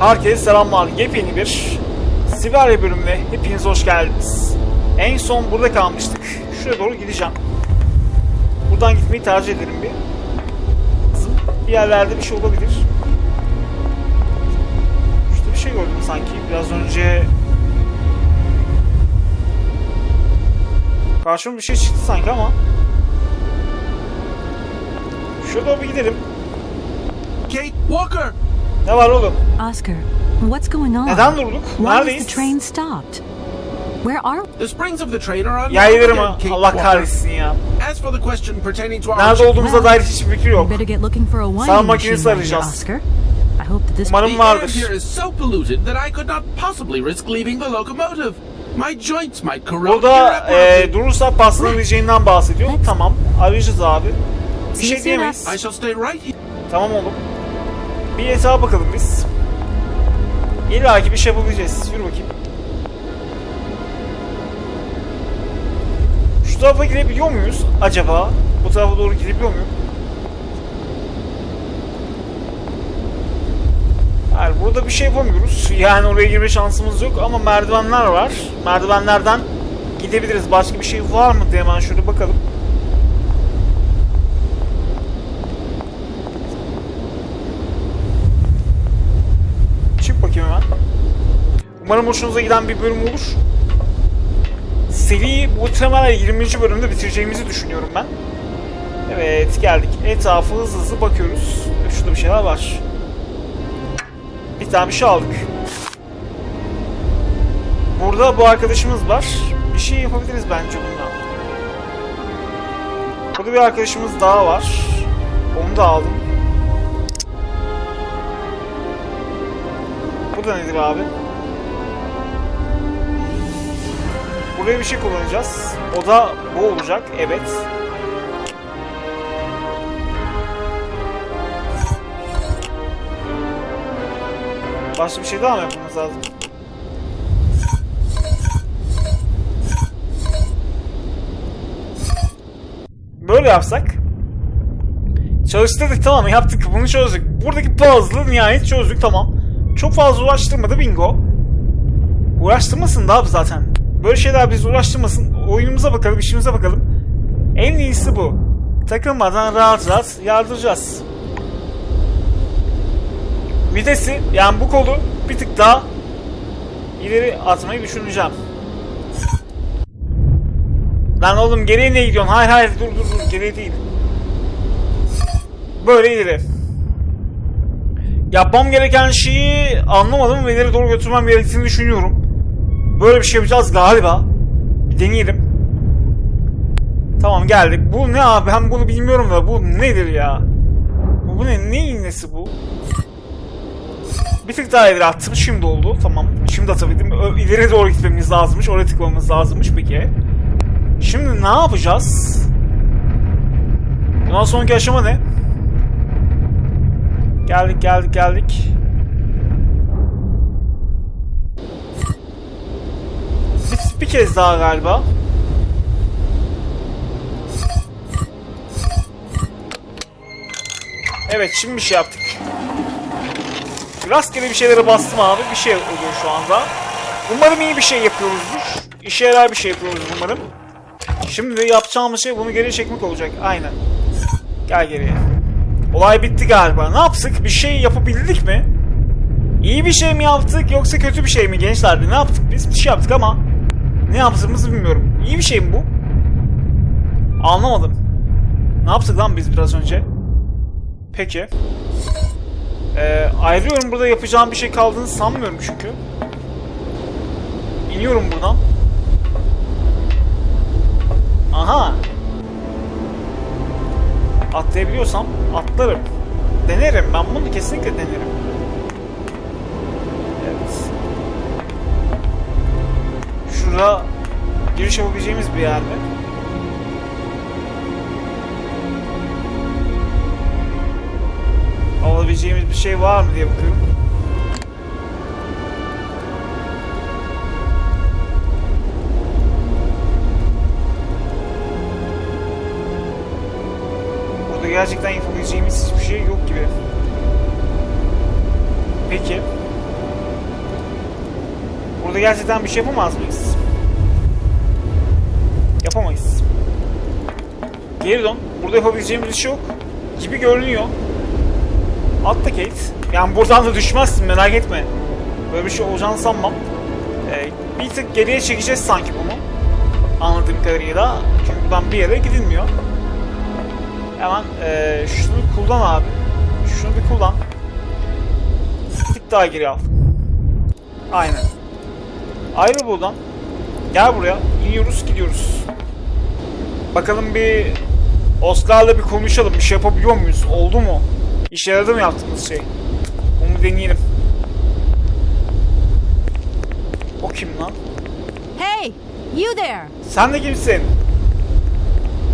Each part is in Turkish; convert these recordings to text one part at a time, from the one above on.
Herkese selamlar. Yepyeni bir Siberya bölümüne hepiniz hoş geldiniz. En son burada kalmıştık. Şuraya doğru gideceğim. Buradan gitmeyi tercih ederim bir. Bir yerlerde bir şey olabilir. Şurada bir şey gördüm sanki. Biraz önce... Karşıma bir şey çıktı sanki ama. Doğru bir gidelim. Kate Walker! Ne var oğlum? Oscar, what's going on? Neden durduk? Neredeyiz? the train stopped? Where are The springs of the train are on again, Kate Allah kahretsin ya. As for the question pertaining to our Nerede olduğumuza dair hiçbir fikri yok. We better get looking for a winding Sağ machine makinesi here, arayacağız. Oscar. I hope that this Umarım the air vardır. here is so polluted that I could not possibly risk leaving the locomotive. My joints might corrode Burada irreparably. e, durursa paslanabileceğinden bahsediyor. Tamam. Arayacağız abi. Bir şey diyemeyiz. I shall stay right here. Tamam oğlum. Bir esağa bakalım biz. İlla ki bir şey yapabileceğiz. Yürü bakayım. Şu tarafa girebiliyor muyuz acaba? Bu tarafa doğru girebiliyor muyum? Hayır burada bir şey yapamıyoruz. Yani oraya girme şansımız yok ama merdivenler var. Merdivenlerden gidebiliriz. Başka bir şey var mı diye hemen şöyle bakalım. Bakayım hemen. Umarım hoşunuza giden bir bölüm olur. Seriyi muhtemelen 20. bölümde bitireceğimizi düşünüyorum ben. Evet geldik. Etrafı hızlı hızlı bakıyoruz. Şurada bir şeyler var. Bir tane bir şey aldık. Burada bu arkadaşımız var. Bir şey yapabiliriz bence bundan. Burada bir arkadaşımız daha var. Onu da aldım. Bu da nedir abi? Buraya bir şey kullanacağız. O da bu olacak. Evet. Başka bir şey daha mı yapmamız lazım? Böyle yapsak. Çalıştırdık tamam yaptık bunu çözdük. Buradaki puzzle'ı nihayet çözdük tamam. Çok fazla uğraştırmadı bingo. Uğraştırmasın da abi zaten. Böyle şeyler bizi uğraştırmasın. Oyunumuza bakalım, işimize bakalım. En iyisi bu. Takılmadan rahat rahat yardıracağız. Vitesi yani bu kolu bir tık daha ileri atmayı düşüneceğim. Lan oğlum geriye ne gidiyorsun? Hayır hayır dur dur dur geriye değil. Böyle ileri. Yapmam gereken şeyi anlamadım ve ileri doğru götürmem gerektiğini düşünüyorum. Böyle bir şey yapacağız galiba. Bir deneyelim. Tamam geldik. Bu ne abi? Ben bunu bilmiyorum da bu nedir ya? Bu, ne? Ne iğnesi bu? Bir tık daha ileri attım. Şimdi oldu. Tamam. Şimdi atabildim. İleri doğru gitmemiz lazımmış. Oraya tıklamamız lazımmış. Peki. Şimdi ne yapacağız? Bundan sonraki aşama ne? Geldik geldik geldik. Bir, bir kez daha galiba. Evet şimdi bir şey yaptık. Rastgele bir şeylere bastım abi. Bir şey oluyor şu anda. Umarım iyi bir şey yapıyoruzdur. İşe yarar bir şey yapıyoruz umarım. Şimdi yapacağımız şey bunu geriye çekmek olacak. Aynen. Gel geriye. Olay bitti galiba. Ne yaptık? Bir şey yapabildik mi? İyi bir şey mi yaptık yoksa kötü bir şey mi gençler? Ne yaptık biz? Bir şey yaptık ama ne yaptığımızı bilmiyorum. İyi bir şey mi bu? Anlamadım. Ne yaptık lan biz biraz önce? Peki. Ee, ayrılıyorum burada yapacağım bir şey kaldığını sanmıyorum çünkü. İniyorum buradan. Aha. Atlayabiliyorsam atlarım. Denerim. Ben bunu kesinlikle denerim. Evet. Şurada giriş yapabileceğimiz bir yer mi? Alabileceğimiz bir şey var mı diye bakıyorum. Gerçekten yapabileceğimiz hiçbir şey yok gibi. Peki. Burada gerçekten bir şey yapamaz mıyız? Yapamayız. Geri dön. Burada yapabileceğimiz bir şey yok. Gibi görünüyor. Atla Kate. Yani buradan da düşmezsin merak etme. Böyle bir şey olacağını sanmam. Ee, bir tık geriye çekeceğiz sanki bunu. Anladığım kadarıyla. Çünkü buradan bir yere gidilmiyor. Hemen ee, şunu kullan abi. Şunu bir kullan. Bir tık daha geri al. Aynen. Ayrıl buradan. Gel buraya. İniyoruz gidiyoruz. Bakalım bir Oscar'la bir konuşalım. Bir şey yapabiliyor muyuz? Oldu mu? İşe yaradı mı yaptığımız şey? Onu deneyelim. O kim lan? Hey, you there! Sen de kimsin?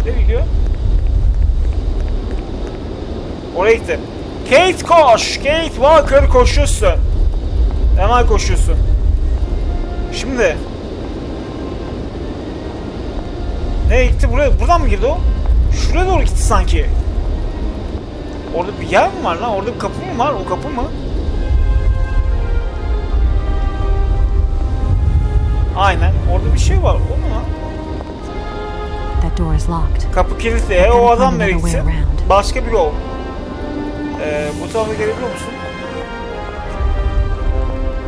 Ne gidiyor? Oraya gitti. Kate koş! Kate Walker koşuyorsun. Hemen koşuyorsun. Şimdi. Nereye gitti? Buraya, buradan mı girdi o? Şuraya doğru gitti sanki. Orada bir yer mi var lan? Orada bir kapı mı var? O kapı mı? Aynen. Orada bir şey var. O mu lan? That door is locked. Kapı kilitli. E, o adam nereye gitti? Başka bir yol. Ee, bu tarafa gelebiliyor musun?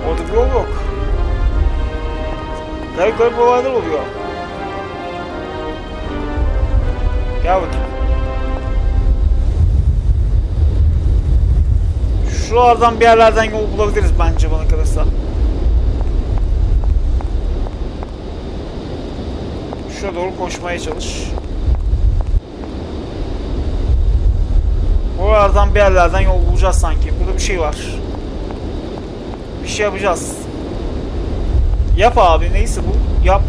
Orada bir yol yok. Garip garip olaylar oluyor. Gel bakayım. Şuralardan bir yerlerden yol bulabiliriz bence bana kalırsa. Şuraya doğru koşmaya çalış. Oralardan bir yerlerden yol bulacağız sanki. Burada bir şey var. Bir şey yapacağız. Yap abi neyse bu. Yap.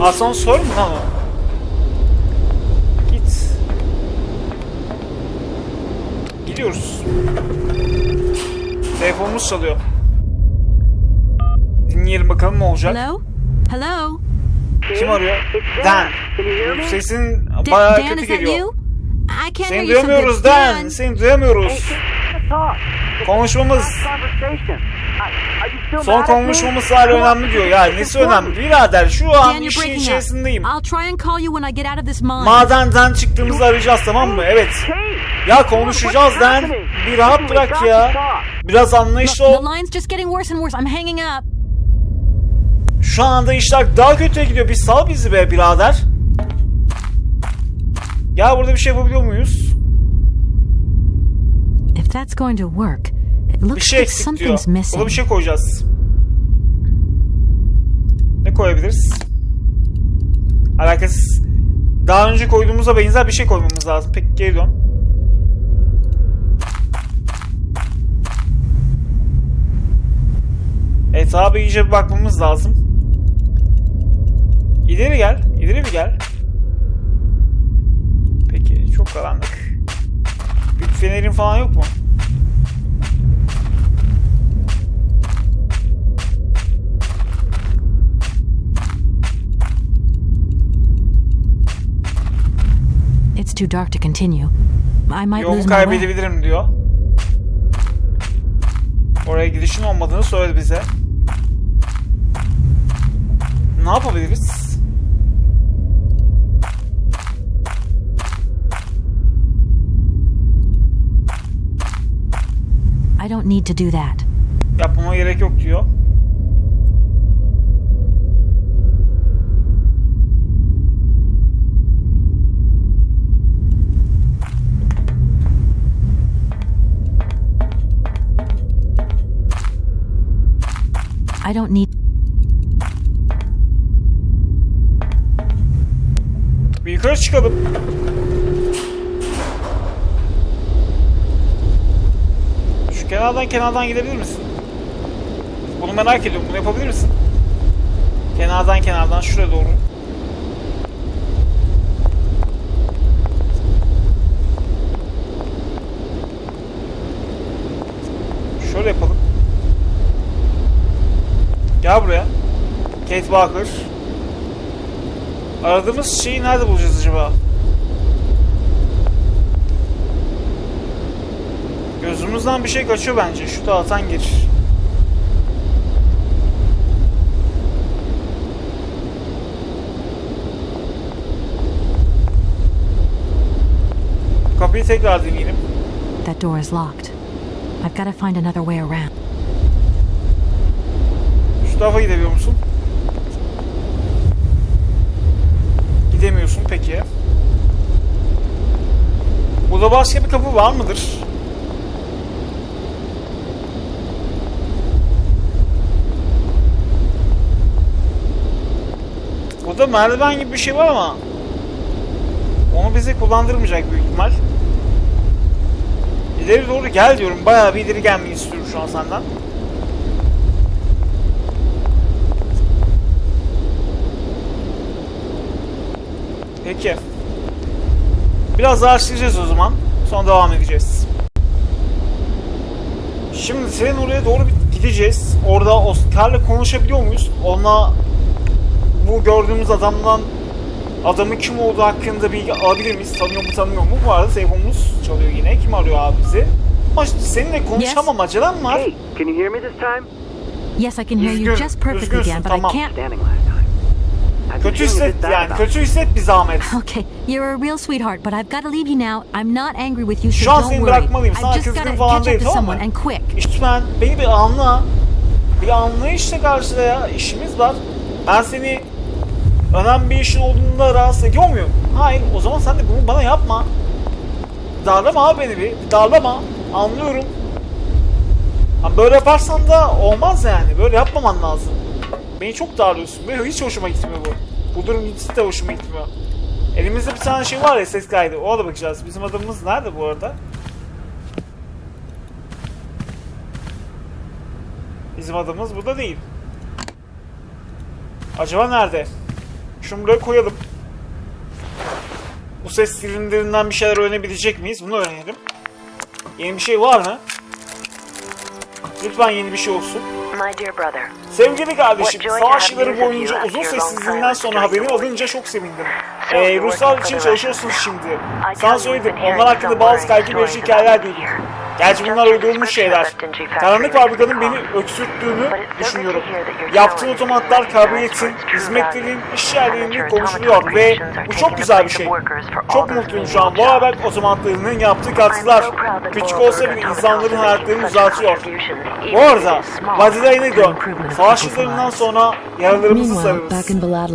Asansör mü lan o? Git. Gidiyoruz. Telefonumuz çalıyor. Dinleyelim bakalım ne olacak. Hello? Hello? Kim arıyor? Dan. Sesin bayağı Dan, kötü is that geliyor. you? I can't hear Seni duyamıyoruz Dan. Seni duyamıyoruz. Konuşmamız. Son konuşmamız hala önemli diyor. Ya nesi önemli? Birader şu an Dan, işin breaking up. içerisindeyim. I'll try and call you when I get out of this mine. Madenden çıktığımızda arayacağız tamam mı? Evet. Ya konuşacağız Dan. Bir rahat bırak ya. Biraz anlayışlı the ol. line's just getting worse and worse. I'm hanging up. Şu anda işler daha kötüye gidiyor. Bir sal bizi be birader. Ya burada bir şey yapabiliyor muyuz? If that's going to work, it Bir looks şey like eksik diyor. something's missing. Bir şey koyacağız. Ne koyabiliriz? Alakasız. Daha önce koyduğumuza benzer bir şey koymamız lazım. Peki geri dön. Evet abi iyice bir bakmamız lazım. İleri gel. İleri bir gel. Çok karanlık. Bir fenerin falan yok mu? It's too dark to continue. I might Yolu lose kaybedebilirim diyor. Oraya gidişin olmadığını söyledi bize. Ne yapabiliriz? I don't need to do that. Yapmama gerek yok diyor. I don't need. Bir yukarı çıkalım. Şu kenardan kenardan gidebilir misin? Bunu merak ediyorum. Bunu yapabilir misin? Kenardan kenardan şuraya doğru. Şöyle yapalım. Gel buraya. Kate Walker. Aradığımız şeyi nerede bulacağız acaba? Gözümüzden bir şey kaçıyor bence. Şu taraftan gir. Kapıyı tekrar deneyelim. That door is locked. I've got to find another way around. Şu tarafa gidebiliyor musun? Gidemiyorsun peki. Burada başka bir kapı var mıdır? Burada merdiven gibi bir şey var ama onu bize kullandırmayacak büyük ihtimal. İleri doğru gel diyorum. Bayağı bir ileri gelmeyi istiyorum şu an senden. Peki. Biraz daha açlayacağız o zaman. Sonra devam edeceğiz. Şimdi senin oraya doğru gideceğiz. Orada Oscar'la konuşabiliyor muyuz? Onunla bu gördüğümüz adamdan adamın kim olduğu hakkında bilgi alabilir miyiz? Tanıyor mu tanımıyor mu? Bu arada telefonumuz çalıyor yine. Kim arıyor abi bizi? Ama seninle konuşamam acelem var. Hey, can you hear me this time? Yes, I can hear you just perfectly again, but tamam. I can't. Kötü hisset yani kötü hisset bir zahmet. Okay, you're a real sweetheart, but I've got to leave you now. I'm not angry with you, so Şu an don't seni worry. bırakmalıyım. Sana I've just kızgın got to falan catch değil up to tamam mı? someone and quick. Lütfen beni bir anla. Bir anlayışla karşıla ya. İşimiz var. Ben seni önemli bir işin olduğunda rahatsız ediyor muyum? Hayır. O zaman sen de bunu bana yapma. Darlama abi beni bir. bir darlama. Anlıyorum. Ama böyle yaparsan da olmaz yani. Böyle yapmaman lazım. Beni çok darlıyorsun. Böyle hiç hoşuma gitmiyor bu. Bu durum hiç de hoşuma gitmiyor. Elimizde bir tane şey var ya ses kaydı. O da bakacağız. Bizim adamımız nerede bu arada? Bizim adamımız burada değil. Acaba nerede? Şunu buraya koyalım. Bu ses silindirinden bir şeyler öğrenebilecek miyiz? Bunu öğrenelim. Yeni bir şey var mı? Lütfen yeni bir şey olsun. Sevgili kardeşim, What joy savaş to have yılları news of boyunca uzun sessizliğinden sonra haberini alınca çok sevindim. Ee, Ruslar için çalışıyorsunuz şimdi. Sana söyledim, onlar hakkında bazı kaygı verici hikayeler duydum. Gerçi bunlar uydurulmuş şeyler. Karanlık fabrikanın beni öksürttüğünü düşünüyorum. Yaptığın otomatlar, kabiliyetin, hizmetlerin, iş yerlerinin konuşuluyor ve bu çok güzel bir şey. Çok mutluyum şu an. Bu haber otomatlarının yaptığı katkılar küçük olsa bile insanların hayatlarını even Bu arada for dön. Savaş yıllarından sonra yaralarımızı sararız.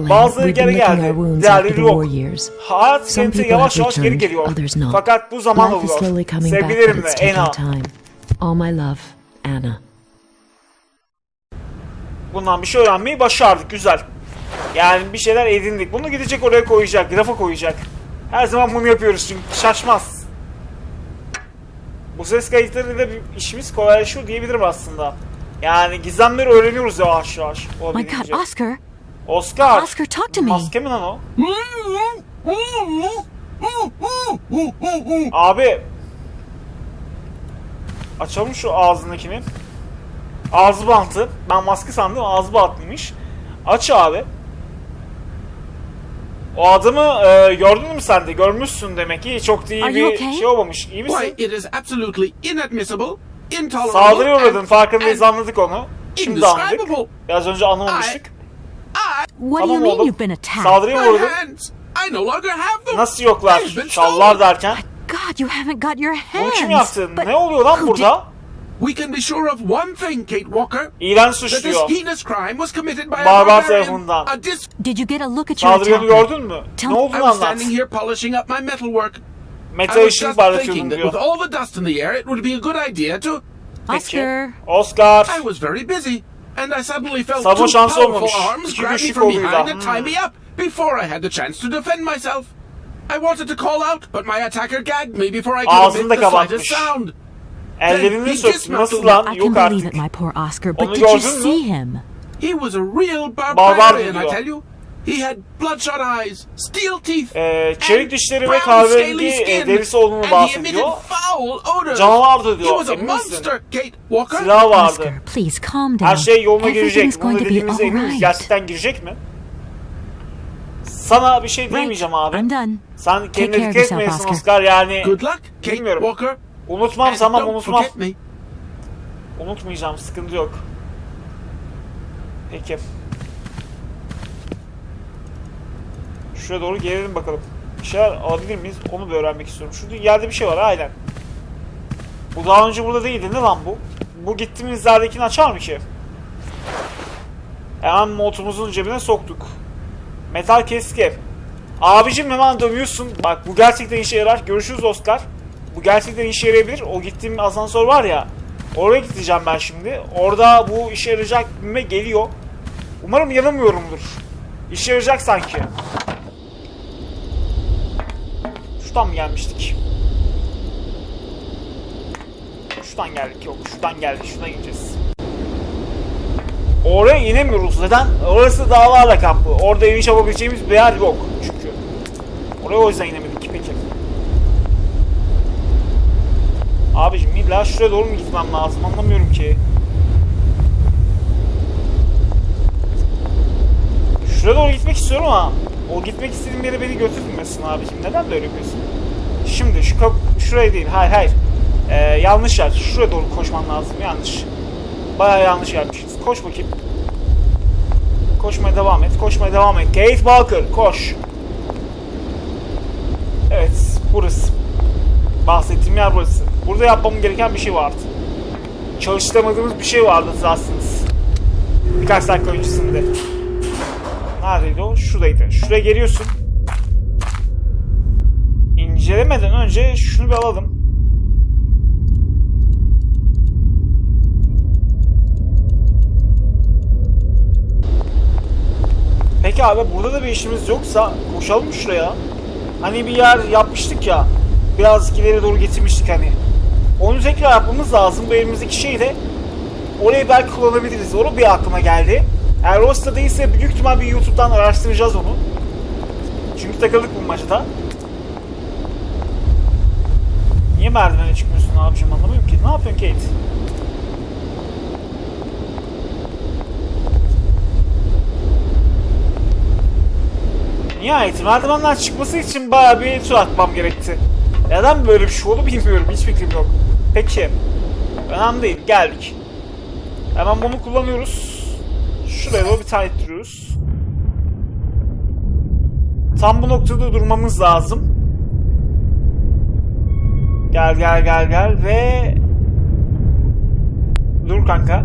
Bazıları geri geldi. Diğerleri yok. Hayat people yavaş yavaş geri geliyor. Fakat bu zaman oluyor. Sevgilerimle Ena. Time. All my love, Anna. Bundan bir şey öğrenmeyi başardık. Güzel. Yani bir şeyler edindik. Bunu gidecek oraya koyacak. Rafa koyacak. Her zaman bunu yapıyoruz çünkü şaşmaz. Bu ses kayıtlarıyla bir işimiz kolaylaşıyor diyebilirim aslında. Yani gizemleri öğreniyoruz yavaş yavaş. My. God, Oscar, Oscar. Oscar, talk to me. Maske mi lan o? Abi. Açalım şu ağzındakini. Ağzı bantı. Ben maske sandım ağzı bantlıymış. Aç abi. O adamı e, gördün mü sen de? Görmüşsün demek ki. Çok da iyi Are you bir okay? şey olmamış. İyi Why, misin? it is absolutely inadmissible, intolerable, Saldırıya uğradın. Farkındayız and anladık onu. Şimdi anladık. Biraz önce anlamamıştık. what do Tamam you mean oğlum. you've been attacked? Saldırıya uğradın. hands! I no longer have them! Nasıl yoklar? Şallar derken. God, you haven't got your hands. Bunu kim yaptı? But Ne oluyor lan who burada? We can be sure of one thing, Kate Walker. İran That this suçluyor. heinous crime was committed by a Barbar barbarian, tarafından. a dis- Did, did you get a look at your Saldırganı attacker? gördün mü? Tell- Ne I olduğunu was anlat. standing here polishing up my metalwork. Metal I was işini just parlatıyordum thinking that with diyor. all the dust in the air, it would be a good idea to... Peki. Oscar, Oscar. I was very busy, and I suddenly felt Savunma two şansı powerful olmamış. arms İki grab me güçlü from koluyla. behind and tie Hmm. me up before I had the chance to defend myself. I wanted to call out, but my attacker gagged me before I could Ağzını da the kapatmış. slightest sound. Ellerini He söktü. Nasıl lan? I can Yok believe artık. it, my poor Oscar. Onu But did you gördün mü? see him? He was a real Barbar barbarian, I diyor. tell you. He had bloodshot eyes, steel teeth, Ee, çelik and dişleri ve brown kahverengi scaly e, skin. derisi olduğunu And he emitted bahsediyor. foul odors. Canavardı He diyor. was a Emin misin? monster, Kate Walker. Silah vardı. Oscar, please calm down. Her şey yoluna Everything's girecek. Bunu going to be dediğimizde all eminiz. right. Gerçekten girecek mi? Sana bir şey diyemeyeceğim abi. I'm done. Sen kendine dikkat etmeyesin Oscar. Yani. Good luck, Kate Bilmiyorum. Walker. Unutmam don't unutmam. Unutmayacağım sıkıntı yok. Peki. Şuraya doğru gelelim bakalım. Bir şeyler alabilir miyiz? Onu bir öğrenmek istiyorum. Şurada yerde bir şey var aynen. Bu daha önce burada değildi. Ne lan bu? Bu gittiğimiz yerdekini açar mı ki? Hemen montumuzun cebine soktuk. Metal keski. Abicim hemen dönüyorsun. Bak bu gerçekten işe yarar. Görüşürüz Oscar. Bu gerçekten işe yarayabilir. O gittiğim asansör var ya. Oraya gideceğim ben şimdi. Orada bu işe yarayacak gibime geliyor. Umarım yanılmıyorumdur. İşe yarayacak sanki. Şuradan mı gelmiştik? Şuradan geldik. Yok şuradan geldik. Şuradan gideceğiz. Oraya inemiyoruz. Neden? Orası dağlarla kampı. Orada iniş yapabileceğimiz bir yer yok. Çünkü. Oraya o yüzden inemedik. Peki. Abicim illa şuraya doğru mu gitmem lazım? Anlamıyorum ki. Şuraya doğru gitmek istiyorum ama o gitmek istediğim yere beni götürmesin abicim. Neden böyle yapıyorsun? Şimdi şu kap şuraya değil. Hayır hayır. Ee, yanlış yer. Şuraya doğru koşman lazım. Yanlış. Bayağı yanlış yapmışız. Koş bakayım. Koşmaya devam et. Koşmaya devam et. Kate Walker koş. Evet burası. Bahsettiğim yer burası. Burada yapmam gereken bir şey vardı. Çalıştıramadığımız bir şey vardı hatırlarsınız. Birkaç dakika öncesinde. Neredeydi o? Şuradaydı. Şuraya geliyorsun. İncelemeden önce şunu bir alalım. Peki abi burada da bir işimiz yoksa koşalım şuraya? Hani bir yer yapmıştık ya. Biraz ileri doğru getirmiştik hani. Onu tekrar yapmamız lazım. Bu elimizdeki şeyi de orayı belki kullanabiliriz. Onu bir aklıma geldi. Eğer Rosta değilse büyük ihtimal bir YouTube'dan araştıracağız onu. Çünkü takıldık bu maçta. Niye merdivene çıkmıyorsun abicim anlamıyorum ki. Ne yapıyorsun Kate? Nihayet merdivenden çıkması için bayağı bir tur atmam gerekti. Neden böyle bir şey oldu bilmiyorum. Hiç fikrim yok. Peki. Önemli değil. Geldik. Hemen bunu kullanıyoruz. Şuraya doğru bir tane ittiriyoruz. Tam bu noktada durmamız lazım. Gel gel gel gel ve... Dur kanka.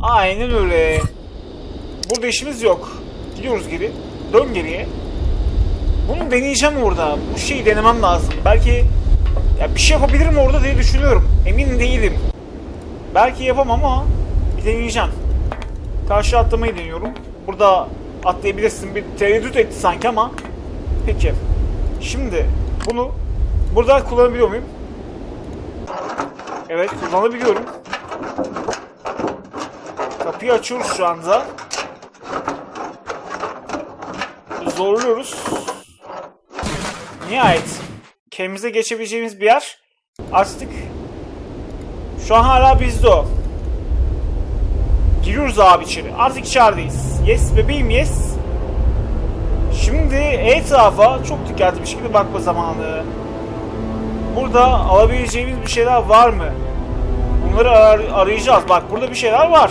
Aynen öyle. Burada işimiz yok. Gidiyoruz geri. Dön geriye. Bunu deneyeceğim orada. Bu şeyi denemem lazım. Belki ya bir şey yapabilirim orada diye düşünüyorum. Emin değilim. Belki yapamam ama bir deneyeceğim. Karşı atlamayı deniyorum. Burada atlayabilirsin. Bir tereddüt etti sanki ama peki. Şimdi bunu burada kullanabiliyor muyum? Evet kullanabiliyorum. Kapıyı açıyoruz şu anda. Zorluyoruz. Nihayet kendimize geçebileceğimiz bir yer açtık. Şu an hala bizde o. Giriyoruz abi içeri. Artık içerideyiz. Yes bebeğim yes. Şimdi etrafa çok dikkatli bir şekilde bakma zamanı. Burada alabileceğimiz bir şeyler var mı? Bunları ar- arayacağız. Bak burada bir şeyler var.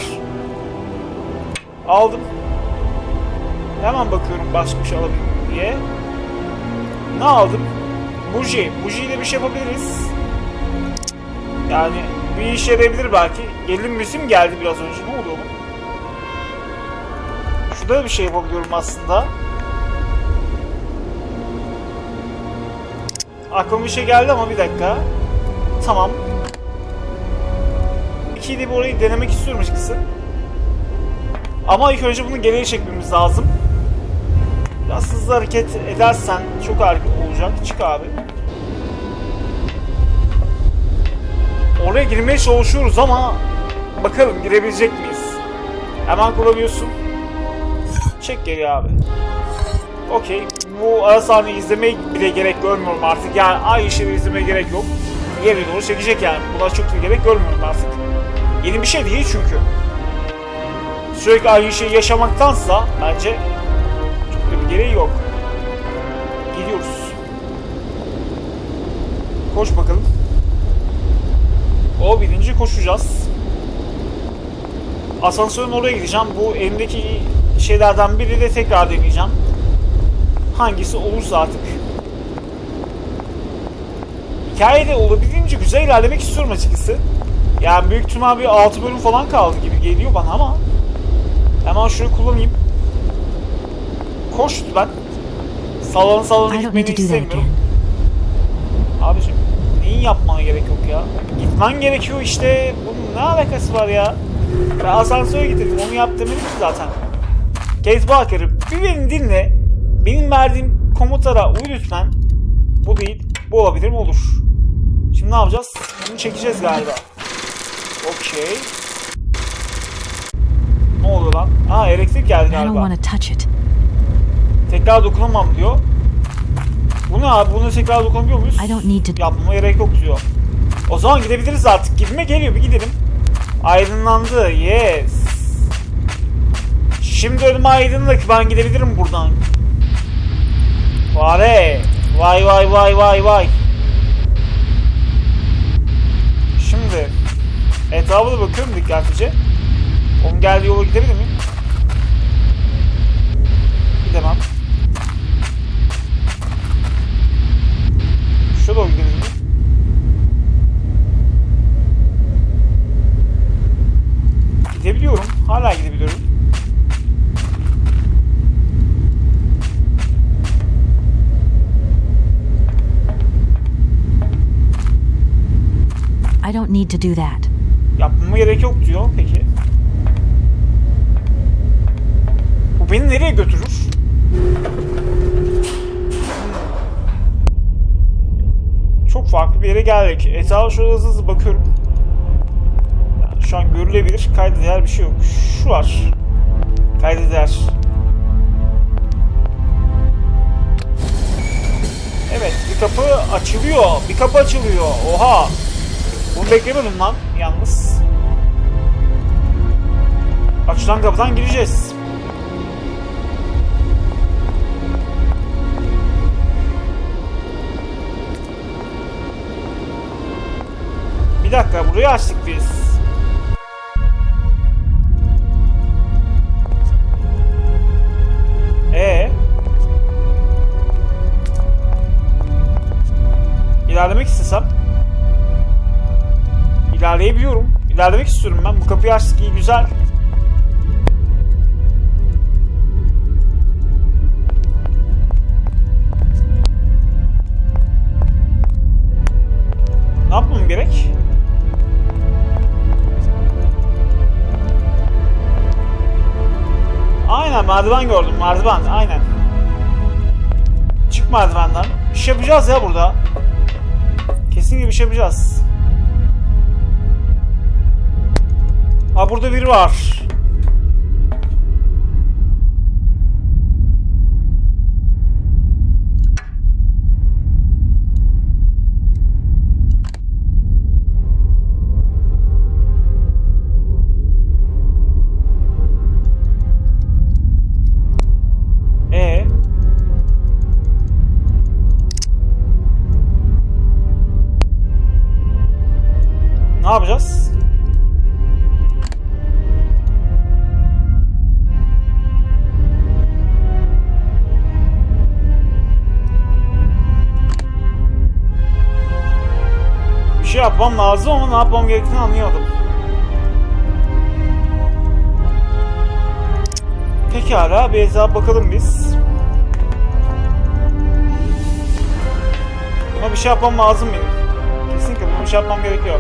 Aldım. Hemen bakıyorum şey alabilir diye. Ne aldım? Buji. Buji ile bir şey yapabiliriz. Yani bir işe yarayabilir belki. Gelin müsim geldi biraz önce. Ne oldu oğlum? Şurada da bir şey yapabiliyorum aslında. Aklıma bir şey geldi ama bir dakika. Tamam. İkiyi de orayı denemek istiyorum açıkçası. Ama ilk önce bunu geriye çekmemiz lazım. Biraz hızlı hareket edersen çok harika olacak. Çık abi. Oraya girmeye çalışıyoruz ama bakalım girebilecek miyiz? Hemen kullanıyorsun. Çek geri abi. Okey. Bu ara sahneyi izlemeye bile gerek görmüyorum artık. Yani aynı şeyleri izlemeye gerek yok. Geri doğru çekecek yani. Buna çok bir gerek görmüyorum artık. Yeni bir şey değil çünkü. Sürekli aynı şeyi yaşamaktansa bence gereği yok. Gidiyoruz. koş bakalım. O birinci koşacağız. Asansörün oraya gideceğim. Bu elimdeki şeylerden biri de tekrar deneyeceğim. Hangisi olursa artık. Hikayede olabildiğince güzel ilerlemek istiyorum açıkçası. Yani büyük ihtimal bir 6 bölüm falan kaldı gibi geliyor bana ama hemen şunu kullanayım. Koş ben. Sallanı sallanı I don't need to do that again. Abicim yapmana gerek yok ya. Gitmen gerekiyor işte. Bunun ne alakası var ya? Ben asansöre getirdim. Onu yap demedim ki zaten. Case Walker'ı bir beni dinle. Benim verdiğim komutlara uy lütfen. Bu değil. Bu olabilir mi? Olur. Şimdi ne yapacağız? Bunu çekeceğiz galiba. Okey. Ne oluyor lan? Aa elektrik geldi galiba. want to touch it. Tekrar dokunamam diyor. Bu ne abi? Buna tekrar dokunabiliyor muyuz? I don't need to. Yapmama gerek yok diyor. O zaman gidebiliriz artık. Gibime geliyor bir gidelim. Aydınlandı. Yes. Şimdi önüm aydınlık. Ben gidebilirim buradan. Vay Vay vay vay vay vay. Şimdi etrafa da bakıyorum dikkatlice. Onun geldiği yola gidebilir miyim? Gidemem. Şuraya doğru gidebilir miyim? Gidebiliyorum. Hala gidebiliyorum. I don't need to do that. Yapmama gerek yok diyor. Peki. Bu beni nereye götürür? Çok farklı bir yere geldik. Etrafa şöyle hızlı hızlı bakıyorum. Yani şu an görülebilir. Kayda değer bir şey yok. Şu var. Kayda değer. Evet bir kapı açılıyor. Bir kapı açılıyor. Oha. Bunu beklemiyordum lan yalnız. Açılan kapıdan gireceğiz. Bir dakika burayı açtık biz. İlerleyebiliyorum. İlerlemek istiyorum ben. Bu kapıyı açtık iyi güzel. Ne yapmam gerek? Aynen merdiven gördüm merdiven aynen. Çık merdivenden. Bir şey yapacağız ya burada. Kesinlikle bir şey yapacağız. Ha burada biri var. E Ne yapacağız? Şey yapmam lazım ama ne yapmam gerektiğini anlayamadım. Pekala hesap bakalım biz. Buna bir şey yapmam lazım benim. Kesinlikle buna bir şey yapmam gerekiyor.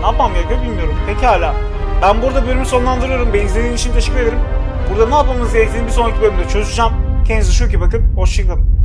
Ne yapmam gerekiyor bilmiyorum. Pekala. Ben burada bölümü sonlandırıyorum. Beni izlediğiniz için teşekkür ederim. Burada ne yapmamız gerektiğini bir sonraki bölümde çözeceğim. Kendinize çok iyi bakın. Hoşçakalın.